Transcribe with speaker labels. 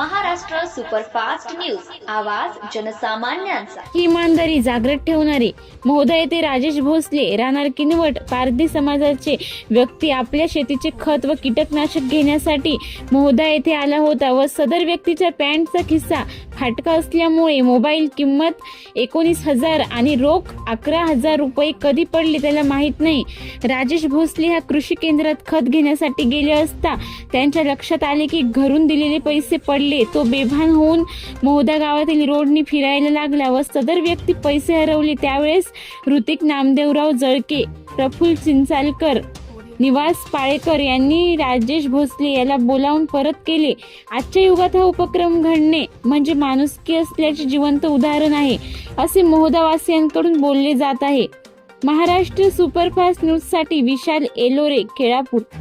Speaker 1: Mahal superfast news. आवाज जनसामान्यांचा.
Speaker 2: ही इमानदारी जागृत ठेवणारे. महोदय ते राजेश भोसले राहणार किनवट पारधी समाजाचे व्यक्ती आपल्या शेतीचे खत व कीटकनाशक घेण्यासाठी महोदय येथे आला होता व सदर व्यक्तीच्या पॅन्टचा खिस्सा फाटका असल्यामुळे मोबाईल किंमत एकोणीस हजार आणि रोख अकरा हजार रुपये कधी पडले त्याला माहीत नाही. राजेश भोसले ह्या कृषी केंद्रात खत घेण्यासाठी गेले असता त्यांच्या लक्षात आले की घरून दिलेले पैसे पडले तो तो बेभान होऊन मोहदा गावातील रोडनी फिरायला लागला व सदर व्यक्ती पैसे हरवले. त्यावेळेस ऋतिक नामदेवराव जळके प्रफुल्ल चिंचालकर निवास पाळेकर यांनी राजेश भोसले याला बोलावून परत केले. आजच्या युगात हा उपक्रम घडणे म्हणजे माणुसकी असल्याचे जिवंत उदाहरण आहे असे मोहदावासियांकडून बोलले जात आहे. महाराष्ट्र सुपरफास्ट न्यूजसाठी विशाल एलोरे केळापूर.